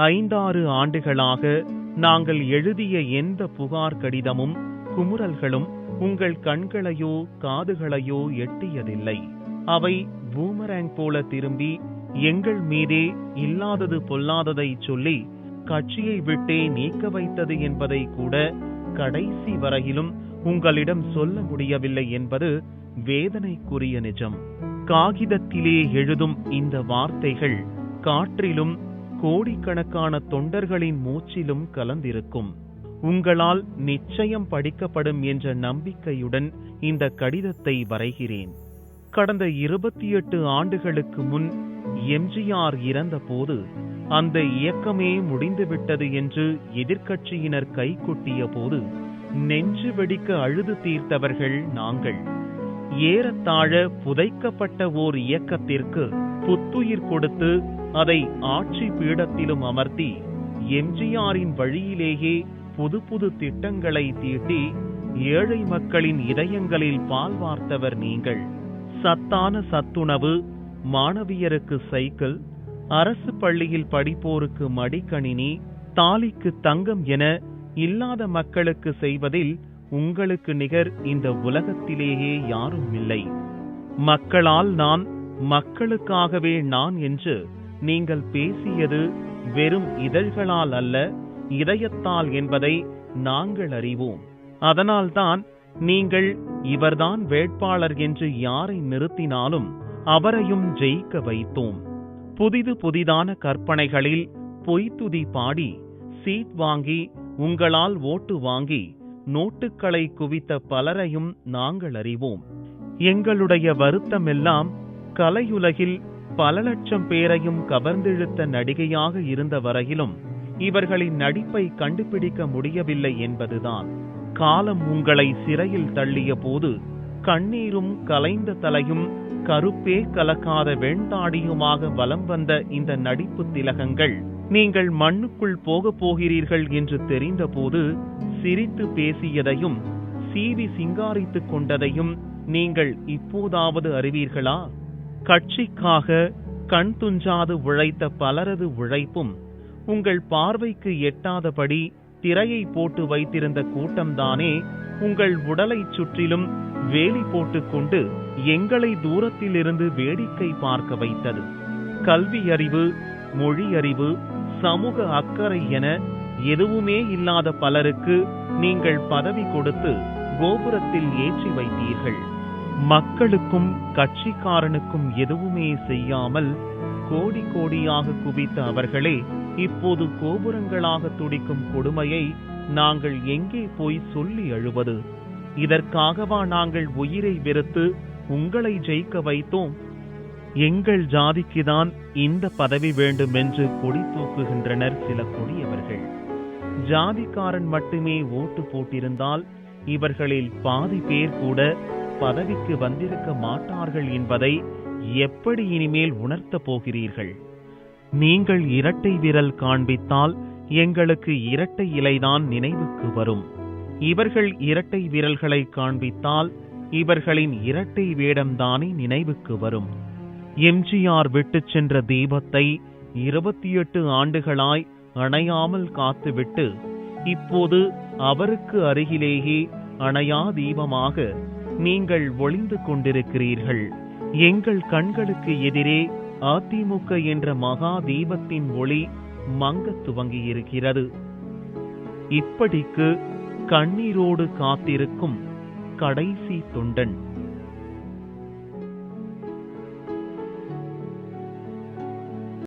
ஐந்தாறு ஆண்டுகளாக நாங்கள் எழுதிய எந்த புகார் கடிதமும் குமுறல்களும் உங்கள் கண்களையோ காதுகளையோ எட்டியதில்லை. அவை பூமரேங் போல திரும்பி எங்கள் மீதே இல்லாதது பொல்லாததை சொல்லி கட்சியை விட்டே நீக்க வைத்தது என்பதை கூட கடைசி வரையிலும் உங்களிடம் சொல்ல முடியவில்லை என்பது வேதனைக்குரிய நிஜம். காகிதத்திலே எழுதும் இந்த வார்த்தைகள் காற்றிலும் கோடிக்கணக்கான தொண்டர்களின் மூச்சிலும் கலந்திருக்கும். உங்களால் நிச்சயம் படிக்கப்படும் என்ற நம்பிக்கையுடன் இந்த கடிதத்தை வரைகிறேன். கடந்த இருபத்தி எட்டு ஆண்டுகளுக்கு முன் எம்ஜிஆர் இறந்தபோது அந்த இயக்கமே முடிந்துவிட்டது என்று எதிர்க்கட்சியினர் கைகொட்டிய போது நெஞ்சு வெடிக்க அழுது தீர்த்தவர்கள் நாங்கள். ஏறத்தாழ புதைக்கப்பட்ட ஓர் இயக்கத்திற்கு புத்துயிர் கொடுத்து அதை ஆட்சி பீடத்திலும் அமர்த்தி எம்ஜிஆரின் வழியிலேயே புது புது திட்டங்களை தீட்டி ஏழை மக்களின் இதயங்களில் பால் வார்த்தவர் நீங்கள். சத்தான சத்துணவு மாணவியருக்கு சைக்கிள் அரசு பள்ளியில் படிப்போருக்கு மடிக்கணினி தாலிக்கு தங்கம் என இல்லாத மக்களுக்கு செய்வதில் உங்களுக்கு நிகர் இந்த உலகத்திலேயே யாரும் இல்லை. மக்களால் நான் மக்களுக்காகவே நான் என்று நீங்கள் பேசியது வெறும் இதழ்களால் அல்ல இதயத்தால் என்பதை நாங்கள் அறிவோம். அதனால்தான் நீங்கள் இவர்தான் வேட்பாளர் என்று யாரை நிறுத்தினாலும் அவரையும் ஜெயிக்க வைத்தோம். புதிது புதிதான கற்பனைகளில் பொய்த்துதி பாடி சீட் வாங்கி உங்களால் ஓட்டு வாங்கி நோட்டுக்களை குவித்த பலரையும் நாங்கள் அறிவோம். எங்களுடைய வருத்தமெல்லாம் கலையுலகில் பல லட்சம் பேரையும் கவர்ந்திழுத்த நடிகையாக இருந்த வரையிலும் இவர்களின் நடிப்பை கண்டுபிடிக்க முடியவில்லை என்பதுதான். காலம் உங்களை சிறையில் தள்ளிய போது கண்ணீரும் கலைந்த தலையும் கருப்பே கலக்காத வெண்தாடியுமாக வலம் வந்த இந்த நடிப்பு திலகங்கள் நீங்கள் மண்ணுக்குள் போகப் போகிறீர்கள் என்று தெரிந்தபோது சிரித்து பேசியதையும் சீவி சிங்காரித்துக் கொண்டதையும் நீங்கள் இப்போதாவது அறிவீர்களா? கட்சிக்காக கண் துஞ்சாது உழைத்த பலரது உழைப்பும் உங்கள் பார்வைக்கு எட்டாதபடி திரையை போட்டு வைத்திருந்த கூட்டம்தானே உங்கள் உடலைச் சுற்றிலும் வேலி போட்டுக்கொண்டு எங்களை தூரத்திலிருந்து வேடிக்கை பார்க்க வைத்தது. கல்வி அறிவு மொழி அறிவு சமூக அக்கறை என எதுவுமே இல்லாத பலருக்கு நீங்கள் பதவி கொடுத்து கோபுரத்தில் ஏற்றி வைத்தீர்கள். மக்களுக்கும் கட்சிக்காரனுக்கும் எதுவுமே செய்யாமல் கோடி கோடியாக குவித்த அவர்களே இப்போது கோபுரங்களாக துடிக்கும் கொடுமையை நாங்கள் எங்கே போய் சொல்லி அழுவது? இதற்காகவா நாங்கள் உயிரை வெறுத்து உங்களை ஜெயிக்க வைத்தோம்? எங்கள் ஜாதிக்குதான் இந்த பதவி வேண்டும் என்று கொடி தூக்குகின்றனர் சில கொடியவர்கள். ஜாதிக்காரன் மட்டுமே ஓட்டு போட்டிருந்தால் இவர்களில் பாதி பேர் கூட பதவிக்கு வந்திருக்க மாட்டார்கள் என்பதை எப்படி இனிமேல் உணர்த்தப் போகிறீர்கள்? நீங்கள் இரட்டை விரல் காண்பித்தால் எங்களுக்கு இரட்டை இலைதான் நினைவுக்கு வரும். இவர்கள் இரட்டை விரல்களை காண்பித்தால் இவர்களின் இரட்டை வேடம்தானே நினைவுக்கு வரும். எம்ஜிஆர் விட்டுச் சென்ற தீபத்தை இருபத்தி எட்டு ஆண்டுகளாய் அணையாமல் காத்துவிட்டு இப்போது அவருக்கு அருகிலேயே அணையா தீபமாக நீங்கள் ஒளிந்து கொண்டிருக்கிறீர்கள். எங்கள் கண்களுக்கு எதிரே அதிமுக என்ற மகா தீபத்தின் ஒளி மங்கத் துவங்கியிருக்கிறது. இப்படிக்கு கண்ணீரோடு காத்திருக்கும் கடைசி தொண்டன்.